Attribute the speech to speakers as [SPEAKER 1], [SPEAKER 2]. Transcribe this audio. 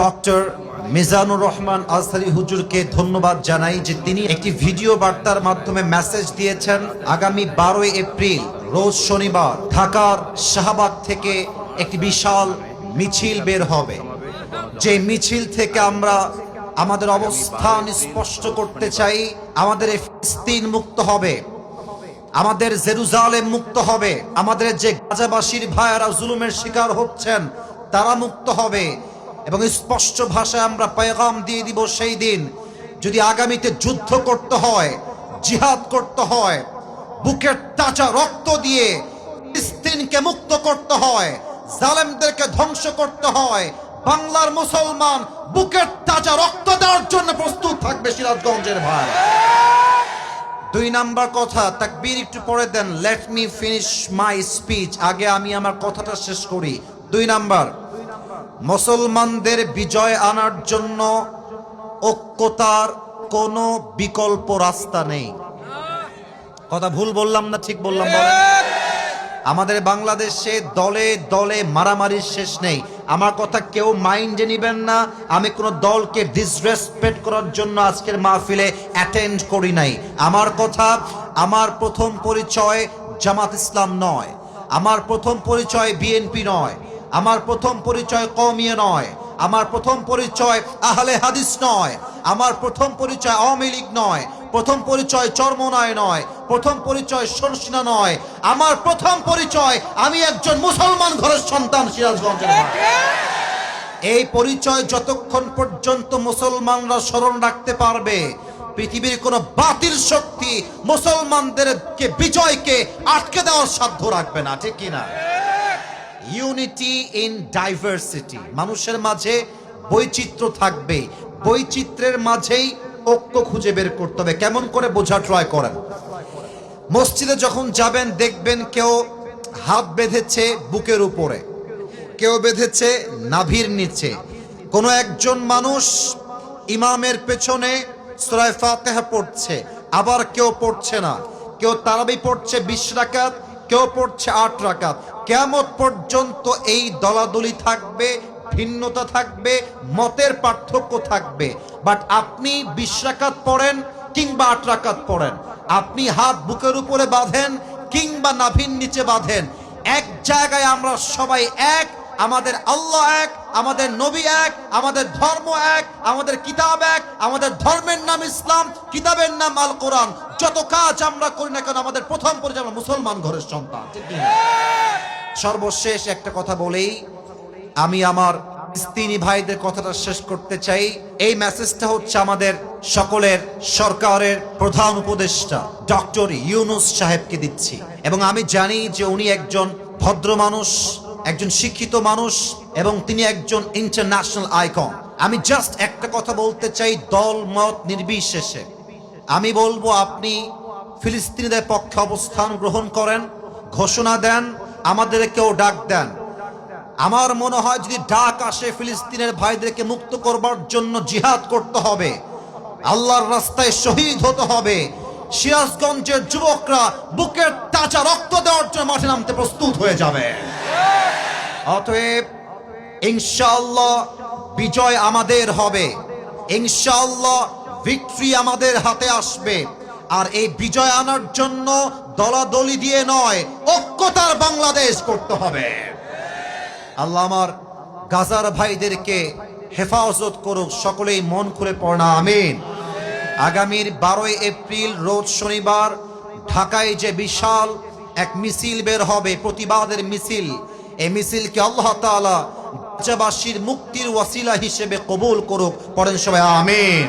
[SPEAKER 1] Doctor Mizanur Rahman Azhari হুজুরকে ধন্যবাদ জানাই যে তিনি একটি ভিডিও বার্তার মাধ্যমে মেসেজ দিয়েছেন, আগামী বারোই এপ্রিল, রোজ শনিবার, ঢাকার শাহবাগ থেকে একটি বিশাল মিছিল বের হবে। যে মিছিল থেকে আমরা আমাদের অবস্থান স্পষ্ট করতে চাই, আমাদের ফিলিস্তিন মুক্ত হবে, আমাদের জেরুজালেম মুক্ত হবে, আমাদের যে গাজাবাসীর ভাইয়ারা জুলুমের শিকার হচ্ছেন, তারা মুক্ত হবে। এবং স্পষ্ট ভাষায় আমরা পেগাম দিয়ে দিব সেই দিন। যদি আগামীতে যুদ্ধ করতে হয়, জিহাদ করতে হয়, বুকের তাজা রক্ত দিয়ে ফিলিস্তিনকে মুক্ত করতে হয়, জালেমদেরকে ধ্বংস করতে হয়, বাংলার মুসলমান বুকের তাজা রক্ত দেওয়ার জন্য প্রস্তুত থাকবে সিরাজগঞ্জের ভাই। দুই নাম্বার কথা, তাকবীর একটু পরে then let me finish my speech আগে আমি আমার কথাটা শেষ করি। দুই নাম্বার মুসলমানদের বিজয় আনার জন্য ঐক্যতার কোনো বিকল্প রাস্তা নেই। কথা ভুল বললাম না ঠিক বললাম আমাদের বাংলাদেশে দলে দলে মারামারির শেষ নেই। আমার কথা কেউ মাইন্ডে নিবেন না। আমি কোনো দলকে ডিসরেসপেক্ট করার জন্য আজকের মাহফিলে অ্যাটেন্ড করি নাই। আমার কথা, আমার প্রথম পরিচয় জামাত ইসলাম নয়। আমার প্রথম পরিচয় বিএনপি নয়। আমার প্রথম পরিচয় কমিয়ে নয়, আমার প্রথম পরিচয় আহলে হাদিস নয়, আমার প্রথম পরিচয় লীগ নয়, প্রথম পরিচয় চর্মনায় নয়, প্রথম পরিচয় সরসিনা নয়, আমার প্রথম পরিচয় আমি একজন মুসলমান ঘরের সন্তান সিরাজগঞ্জের মানুষ। এই পরিচয় যতক্ষণ পর্যন্ত মুসলমানরা স্মরণ রাখতে পারবে, পৃথিবীর কোনো বাতিল শক্তি মুসলমানদেরকে, বিজয়কে আটকে দেওয়ার সাধ্য রাখবে না, ঠিক কিনা ইউনিটি ইন ডাইভার্সিটি মানুষের মাঝে বৈচিত্র্য থাকবে। বৈচিত্র্যের মাঝেই ঐক্য খুঁজে বের করতে হবে। কেমন করে বোঝা ট্রাই করেন? মসজিদে যখন যাবেন, দেখবেন কেউ হাত বেঁধেছে বুকের উপরে। কেউ বেঁধেছে নাভির নিচে। কোনো একজন মানুষ ইমামের পেছনে সুরায় ফাতেহা পড়ছে। আবার কেউ পড়ছে না। কেউ তারাবি পড়ছে বিশ রাকাত, কেউ পড়ছে আট রাকাত। কেমত পর্যন্ত এই দলাদলি থাকবে, ভিন্নতা থাকবে, মতের পার্থক্য থাকবে। বাট আপনি বিশ রাকাত পড়েন কিংবা আটরাকাত পড়েন। আপনি হাত বুকের উপরে বাঁধেন কিংবা নাভির নিচে বাঁধেন। এক জায়গায় আমরা সবাই এক, আমাদের আল্লাহ এক, আমাদের নবী এক, আমাদের ধর্ম এক, আমাদের কিতাব এক, আমাদের ধর্মের নাম ইসলাম, কিতাবের নাম আল কোরআন। যত কাজ আমরা করি না কেন, আমাদের প্রথম পরিচয় মুসলমান ঘরের সন্তান। ঠিক? সর্বশেষ একটা কথা বলেই আমি আমার স্ত্রী ভাইদের কথাটা শেষ করতে চাই। এই মেসেজটা হচ্ছে আমাদের সকলের সরকারের প্রধান উপদেষ্টা, ডক্টর ইউনুস সাহেবকে দিচ্ছি। এবং আমি জানি যে উনি একজন ভদ্র মানুষ, একজন শিক্ষিত মানুষ, এবং তিনি একজন ইন্টারন্যাশনাল আইকন আমি জাস্ট একটা কথা বলতে চাই দল, মত নির্বিশেষে। আমি বলব আপনি ফিলিস্তিনিদের পক্ষে অবস্থান গ্রহণ করেন, ঘোষণা দেন আমাদেরকেও ডাক দেন। আমার মনে হয় যদি ডাক আসে, ফিলিস্তিনের ভাইদেরকে মুক্ত করবার জন্য জিহাদ করতে হবে। আল্লাহর রাস্তায় শহীদ হতে হবে। সিরাজগঞ্জের যুবকরা বুকের তাজা রক্ত দেওয়ার জন্য মাঠে নামতে প্রস্তুত হয়ে যাবে। অতএব, ইনশাআল্লাহ বিজয় আমাদের হবে। ইনশাআল্লাহ ভিক্টরি আমাদের হাতে আসবে। আর এই বিজয় আনার জন্য দলাদলি দিয়ে নয়, ঐক্যতার বাংলাদেশ করতে হবে। আল্লাহ আমার গাজার ভাইদেরকে হেফাজত করুক, সকলেই মন খুলে পড়না আমিন। আগামীর বারোই এপ্রিল, রোজ শনিবার, ঢাকায় যে বিশাল এক মিছিল বের হবে, প্রতিবাদের মিছিল, এই মিছিলকে আল্লাহ গাজাবাসীর মুক্তির ওয়াসিলা হিসেবে কবুল করুক। পড়েন সবাই, আমিন।